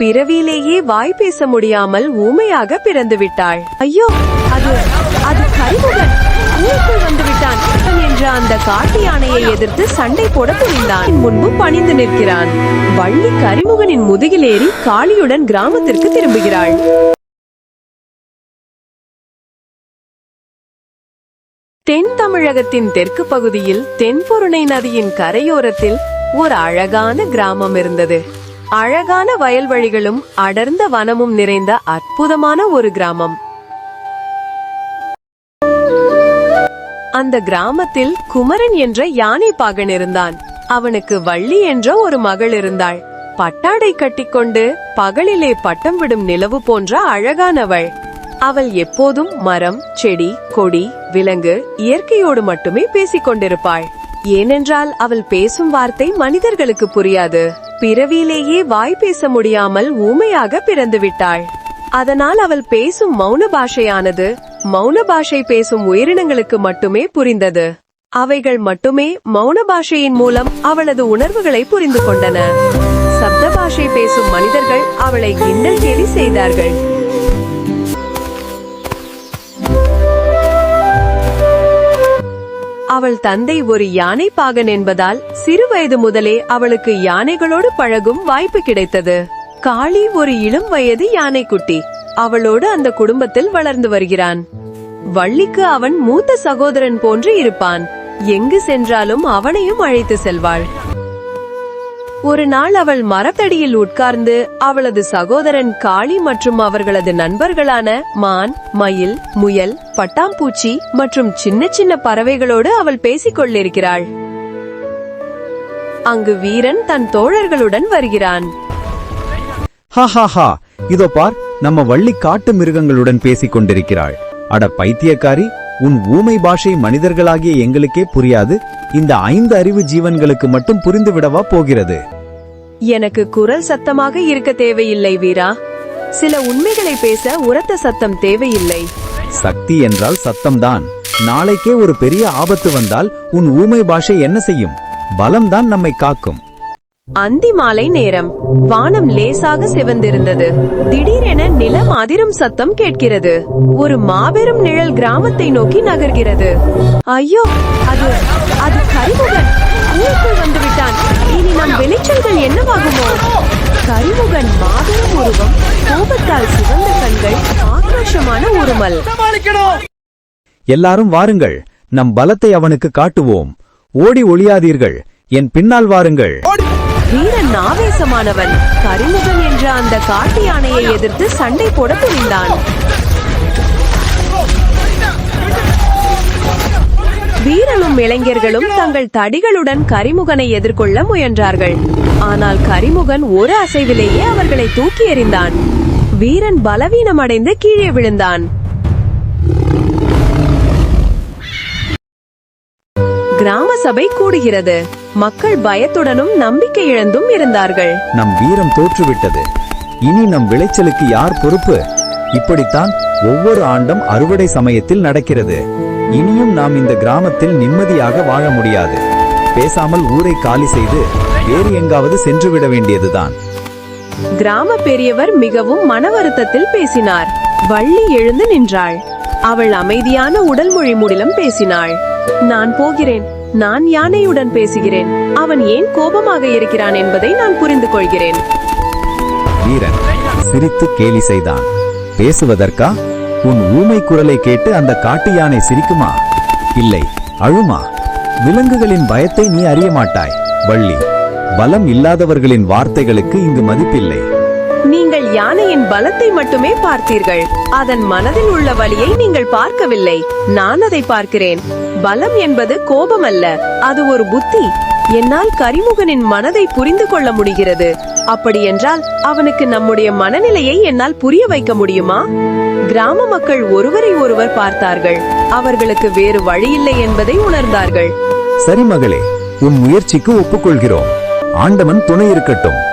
பிறவியிலேயே வாய் பேச முடியாமல் ஊமையாக பிறந்து விட்டாள் ஐயோ அது அது கரிமுகன். ஊருக்குள் வந்து விட்டான் என்ற அந்த காட்டு யானையை எதிர்த்து சண்டை போட துணிந்தான். முன்பு பணிந்து நிற்கிறான். வள்ளி கரிமுகனின் முதுகிலேறி காளியுடன் கிராமத்திற்கு திரும்புகிறாள். தென் தமிழகத்தின் தெற்கு பகுதியில் தென்பொருணை நதியின் கரையோரத்தில் ஒரு அழகான கிராமம் இருந்தது. அழகான வயல்வெளிகளும் அடர்ந்த வனமும் நிறைந்த அற்புதமான ஒரு கிராமம். அந்த கிராமத்தில் குமரன் என்ற யானை பாகன் இருந்தான். அவனுக்கு வள்ளி என்ற ஒரு மகள் இருந்தாள். பட்டாடை கட்டிக்கொண்டு பகலிலே பட்டம் விடும் நிலவு போன்ற அழகானவள். அவள் எப்போதும் மரம் செடி கொடி விலங்கு இயற்கையோடு மட்டுமே பேசிக் கொண்டிருப்பாள் ஏனென்றால் அவள் பேசும் வார்த்தை மனிதர்களுக்கு புரியாது. பிறவியிலேயே வாய் பேச முடியாமல் ஊமையாக பிறந்து விட்டாள் அதனால் அவள் பேசும் மௌன பாஷையானது மௌன பாஷை பேசும் உயிரினங்களுக்கு மட்டுமே புரிந்தது. அவைகள் மட்டுமே மௌன பாஷையின் மூலம் அவளது உணர்வுகளை புரிந்து கொண்டன. சப்த பாஷை பேசும் மனிதர்கள் அவளை கிண்டல் கேலி செய்தார்கள். அவள் தந்தை ஒரு யானை பாகன் என்பதால் சிறுவயது முதலே அவளுக்கு யானைகளோடு பழகும் வாய்ப்பு கிடைத்தது. காளி ஒரு இளம் வயது யானைக்குட்டி. அவளோடு அந்த குடும்பத்தில் வளர்ந்து வருகிறான். வள்ளிக்கு அவன் மூத்த சகோதரன் போன்று இருப்பான். எங்கு சென்றாலும் அவனையும் அழைத்து செல்வாள். ஒரு நாள் அவள் மரத்தடியில் உட்கார்ந்து அவளது சகோதரன் காளி மற்றும் அவர்களது நண்பர்களான மான் மயில் முயல் பட்டாம்பூச்சி மற்றும் சின்ன சின்ன பறவைகளோடு அவள் பேசிக் கொண்டிருக்கிறாள் அங்கு வீரன் தன் தோழர்களுடன் வருகிறான். ஹா இதோ பார் நம்ம வள்ளி காட்டு மிருகங்களுடன் பேசிக் கொண்டிருக்கிறாள் அட பைத்தியக்காரி உன் ஊமை பாஷை மனிதர்களாகிய எங்களுக்கே புரியாது. இந்த ஐந்து அறிவு ஜீவன்களுக்கு மட்டும் புரிந்து விடவா போகிறது? எனக்கு குரல் சத்தமாக இருக்க தேவையில்லை வீரா. சில உண்மைகளை பேச உரத்த சத்தம் தேவையில்லை. சக்தி என்றால் சத்தம்தான். நாளைக்கே ஒரு பெரிய ஆபத்து வந்தால் உன் ஊமை பாஷை என்ன செய்யும்? பலம்தான் நம்மை காக்கும். அந்தி மாலை நேரம். வானம் லேசாக சிவந்திருந்தது. திடீரென நிலம் அதிரும் சத்தம் கேட்கிறது. ஒரு மாபெரும் நிழல் கிராமத்தை நோக்கி நகர்கிறது. ஐயோ அது அது கரிமுகன். ஊருக்குள் வந்து விட்டான் இனி நம் வெளிச்சங்கள் என்னவாகுமோ? கரிமுகன் மாபெரும் உருவம். கோபத்தால் சிவந்த கண்கள் ஆக்ரோஷமான உருமல். எல்லாரும் வாருங்கள். நம் பலத்தை அவனுக்கு காட்டுவோம். ஓடி ஒளியாதீர்கள். என் பின்னால் வாருங்கள். வீரன் ஆவேசமானவன் கரிமுகன் என்ற அந்த காட்டு யானையை எதிர்த்து சண்டை போட துணிந்தான். வீரனும் இளைஞர்களும் தங்கள் தடிகளுடன் கரிமுகனை எதிர்கொள்ள முயன்றார்கள். ஆனால் கரிமுகன் ஒரு அசைவிலேயே அவர்களை தூக்கி எறிந்தான். வீரன் பலவீனமடைந்து கீழே விழுந்தான். கிராம சபை கூடுகிறது. மக்கள் பயத்துடனும் நம்பிக்கை இழந்தும் இருந்தார்கள். நம் வீரம் தோற்றுவிட்டது. இனி நம் விளைச்சலுக்கு யார் பொறுப்பு? இப்படித்தான் ஒவ்வொரு ஆண்டும் அறுவடை சமயத்தில் நடக்கிறது. இனியும் நாம் இந்த கிராமத்தில் நிம்மதியாக வாழ முடியாது. பேசாமல் ஊரை காலி செய்து வேறு எங்காவது சென்று விட வேண்டியதுதான். கிராம பெரியவர் மிகவும் மன வருத்தத்தில் பேசினார். வள்ளி எழுந்து நின்றாள். அவள் அமைதியான உடல் மொழி மூடிலும் பேசினாள். நான் போகிறேன். நான் யானையுடன் பேசுகிறேன். அவன் ஏன் கோபமாக இருக்கிறான் என்பதை நான் புரிந்து கொள்கிறேன். வீரன் சிரித்து கேலி செய்தான். பேசுவதற்கா? உன் ஊமை குரலை கேட்டு அந்த காட்டு யானை சிரிக்குமா? இல்லை. அழுமா? விலங்குகளின் பயத்தை நீ அறிய மாட்டாய். வள்ளி பலம் இல்லாதவர்களின் வார்த்தைகளுக்கு இங்கு மதிப்பில்லை. நீங்கள் யானையின் பலத்தை மட்டுமே பார்த்தீர்கள். அதன் மனதில் உள்ள வழியை நீங்கள் பார்க்கவில்லை. நான் அதை பார்க்கிறேன். பலம் என்பது கோபம் அல்ல அது ஒரு புத்தி. என்னால் கரிமுகனின் மனதை புரிந்து கொள்ள முடிகிறது. அப்படியென்றால் அவனுக்கு நம்முடைய மனநிலையை என்னால் புரிய வைக்க முடியுமா? கிராம மக்கள் ஒருவரை ஒருவர் பார்த்தார்கள். அவர்களுக்கு வேறு வழியில்லை என்பதை உணர்ந்தார்கள். சரி மகளே உன் முயற்சிக்கு ஒப்புக்கொள்கிறோம். ஆண்டவன் துணை இருக்கட்டும்.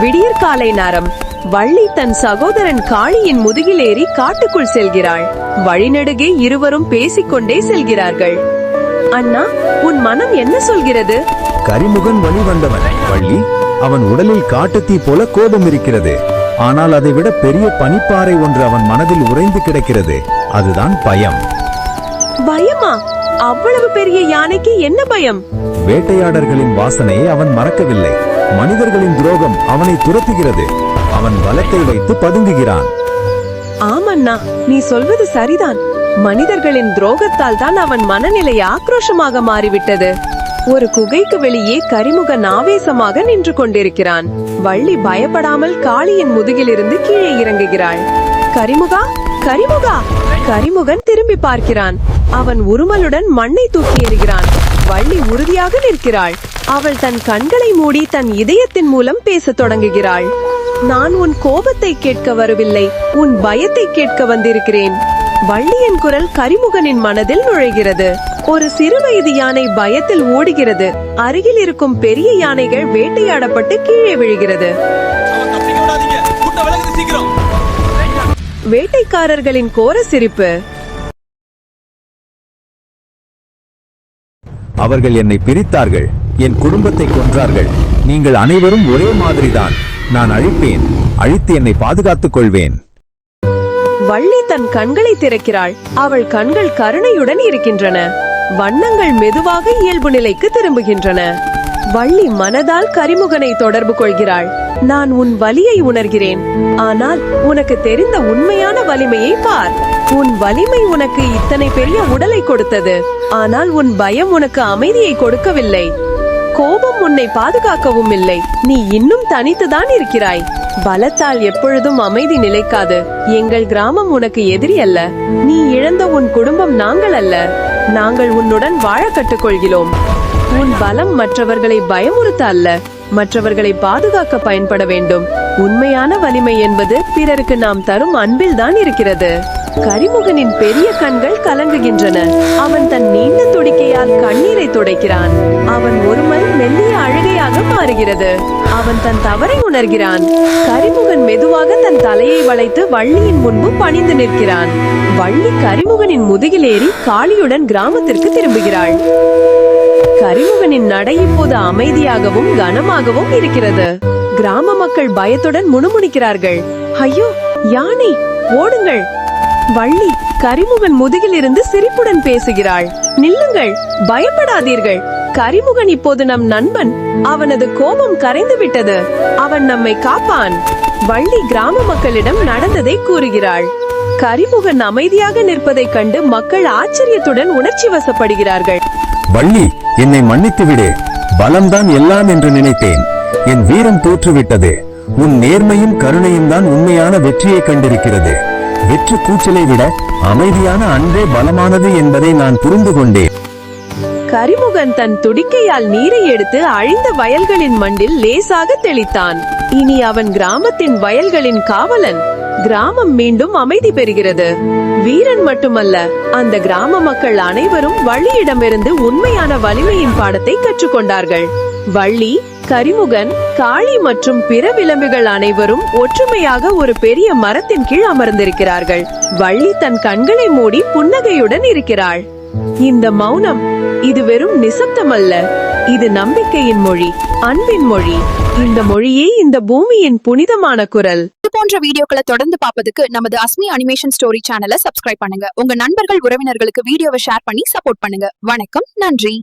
விடியற் காலை நேரம் வள்ளி தன் சகோதரன் காளியின் முதுகிலேறி காட்டுக்குள் செல்கிறாள். வழிநெடுகே இருவரும் பேசிக்கொண்டே செல்கிறார்கள். அண்ணா உன் மனம் என்ன சொல்கிறது? கரிமுகன் வழி வந்தவன். வள்ளி அவன் உடலில் காட்டுத்தீ போல கோபம் இருக்கிறது. ஆனால் அதைவிட பெரிய பனிப்பாறை ஒன்று அவன் மனதில் உறைந்து கிடக்கிறது. அதுதான் பயம். பயமா? அவ்வளவு பெரிய யானைக்கு என்ன பயம்? வேட்டையாடர்களின் வாசனையை அவன் மறக்கவில்லை. மனிதர்களின் துரோகம் அவனை துரத்துகிறது. அவன் பலத்தை வைத்து பதுங்குகிறான். ஆமண்ணா நீ சொல்வது சரிதான். மனிதர்களின் துரோகத்தால் தான் அவன் மனநிலை ஆக்ரோஷமாக மாறிவிட்டது. ஒரு குகைக்கு வெளியே கரிமுகன் ஆவேசமாக நின்று கொண்டிருக்கிறான். வள்ளி பயப்படாமல் காளியின் முதுகிலிருந்து கீழே இறங்குகிறாள். கரிமுகா கரிமுகா கரிமுகன் திரும்பி பார்க்கிறான். அவன் உருமலுடன் மண்ணை தூக்கி எறிகிறான். வள்ளி உறுதியாக நிற்கிறாள். அவள் தன் கண்களை மூடி தன் இதயத்தின் மூலம் பேசத் தொடங்குகிறாள். நான் உன் கோபத்தை கேட்க வரவில்லை உன் பயத்தை கேட்க வந்திருக்கிறேன். வள்ளியின் குரல் கரிமுகனின் மனதில் நுழைகிறது. ஒரு சிறுவயது யானை பயத்தில் ஓடுகிறது. அருகில் இருக்கும் பெரிய யானைகள் வேட்டையாடப்பட்டு கீழே விழுகிறது. வேட்டைக்காரர்களின் கோர சிரிப்பு. அவர்கள் என்னை பிரித்தார்கள். என் குடும்பத்தை கொன்றார்கள். நீங்கள் அனைவரும் ஒரே மாதிரிதான். நான் அழிப்பேன். அழித்து என்னை பாதுகாத்துக் கொள்வேன். வள்ளி தன் கண்களை திறக்கிறாள். அவள் கண்கள் கருணையுடன் இருக்கின்றன. வண்ணங்கள் மெதுவாக இயல்பு நிலைக்கு திரும்புகின்றன. வள்ளி மனதால் கரிமுகனை தொடர்பு கொள்கிறாள். நான் உன் வலியை உணர்கிறேன். ஆனால் உனக்கு தெரிந்த உண்மையான வலிமையை பார். உன் வலிமை உனக்கு இத்தனை பெரிய உடலை கொடுத்தது. ஆனால் உன் பயம் உனக்கு அமைதியை கொடுக்கவில்லை. கோபம் உன்னை பாதுகாக்கவும் இல்லை. நீ இன்னும் தனித்துதான் இருக்கிறாய். பலத்தால் எப்பொழுதும் அமைதி நிலைக்காது. எங்கள் கிராமம் உனக்கு எதிரி அல்ல. நீ இழந்த உன் குடும்பம் நாங்கள் அல்ல. நாங்கள் உன்னுடன் வாழ கற்றுக்கொள்கிறோம். உன் பலம் மற்றவர்களை பயமுறுத்த அல்ல. மற்றவர்களை பாதுகாக்க பயன்பட வேண்டும். உண்மையான வலிமை என்பது பிறருக்கு நாம் தரும் அன்பில் தான் இருக்கிறது. கரிமுகனின் பெரிய கண்கள் கலங்குகின்றன. அவன் தன் நீண்ட துடிக்கையால் கண்ணீரை துடைக்கிறான். அவன் ஒருமல் மெல்லிய அழுகையாக மாறுகிறது. அவன் தன் தவறை உணர்கிறான். கரிமுகன் மெதுவாக தன் தலையை வளைத்து வள்ளியின் முன்பு பணிந்து நிற்கிறான். வள்ளி கரிமுகனின் முதுகிலேறி காளியுடன் கிராமத்திற்கு திரும்புகிறாள். கரிமுகனின் நடை இப்போது அமைதியாகவும் கனமாகவும் இருக்கிறது. கிராம மக்கள் பயத்துடன் முணுமுணுக்கிறார்கள். ஐயோ யானை ஓடுங்கள். வள்ளி கரிமுகன் முதுகில் இருந்து சிரிப்புடன் பேசுகிறாள். நில்லுங்கள் பயப்படாதீர்கள். கரிமுகன் இப்போது நம் நண்பன். அவனது கோபம் கரைந்து விட்டது. அவன் நம்மை காப்பான். வள்ளி கிராம மக்களிடம் நடந்ததை கூறுகிறாள். கரிமுகன் அமைதியாக நிற்பதைக் கண்டு மக்கள் ஆச்சரியத்துடன் உணர்ச்சி வசப்படுகிறார்கள். வள்ளி என்னை மன்னித்து விடு. பலம்தான் எல்லாம் என்று நினைத்தேன். என் வீரம் தோற்றுவிட்டது. உன் நேர்மையும் கருணையும் தான் உண்மையான வெற்றியை கண்டிருக்கிறது. வெற்று கூச்சலை விட அமைதியான அன்பே பலமானது என்பதை நான் புரிந்து கொண்டேன். கரிமுகன் தன் துடிக்கையால் நீரை எடுத்து அழிந்த வயல்களின் மண்டில் லேசாக தெளித்தான். இனி அவன் கிராமத்தின் வயல்களின் காவலன். கிராமம் மீண்டும் அமைதி பெறுகிறது. வீரன் மட்டுமல்ல அந்த கிராம மக்கள் அனைவரும் வள்ளியிடமிருந்து உண்மையான வலிமையின் பாடத்தை கற்றுக்கொண்டார்கள். வள்ளி கரிமுகன் காளி மற்றும் பிற விலங்குகள் அனைவரும் ஒற்றுமையாக ஒரு பெரிய மரத்தின் கீழ் அமர்ந்திருக்கிறார்கள். வள்ளி தன் கண்களை மூடி புன்னகையுடன் இருக்கிறாள். இந்த மௌனம் இது வெறும் நிசப்தம் அல்ல இது நம்பிக்கையின் மொழி அன்பின் மொழி. இந்த மொழியே இந்த பூமியின் புனிதமான குரல். இது போன்ற வீடியோக்களை தொடர்ந்து பார்ப்பதுக்கு நமது அஸ்மி அனிமேஷன் ஸ்டோரி சேனலை சப்ஸ்கிரைப் பண்ணுங்க. உங்க நண்பர்கள் உறவினர்களுக்கு வீடியோவை ஷேர் பண்ணி சப்போர்ட் பண்ணுங்க. வணக்கம் நன்றி.